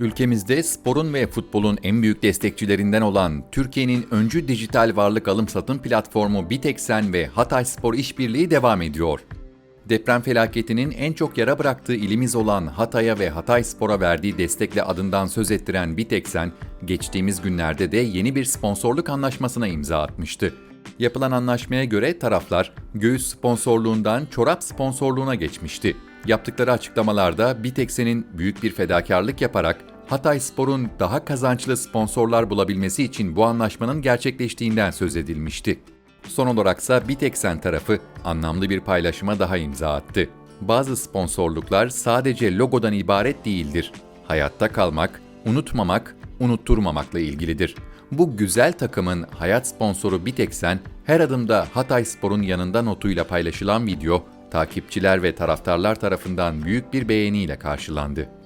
Ülkemizde sporun ve futbolun en büyük destekçilerinden olan Türkiye'nin öncü dijital varlık alım satım platformu Biteksen ve Hatay Spor işbirliği devam ediyor. Deprem felaketinin en çok yara bıraktığı ilimiz olan Hatay'a ve Hatay Spor'a verdiği destekle adından söz ettiren Biteksen, geçtiğimiz günlerde de yeni bir sponsorluk anlaşmasına imza atmıştı. Yapılan anlaşmaya göre taraflar göğüs sponsorluğundan çorap sponsorluğuna geçmişti. Yaptıkları açıklamalarda Biteksen'in büyük bir fedakarlık yaparak Hatay Spor'un daha kazançlı sponsorlar bulabilmesi için bu anlaşmanın gerçekleştiğinden söz edilmişti. Son olaraksa Biteksen tarafı anlamlı bir paylaşıma daha imza attı. Bazı sponsorluklar sadece logodan ibaret değildir. Hayatta kalmak, unutmamak, unutturmamakla ilgilidir. Bu güzel takımın hayat sponsoru Biteksen, her adımda Hatay Spor'un yanında notuyla paylaşılan video, takipçiler ve taraftarlar tarafından büyük bir beğeniyle karşılandı.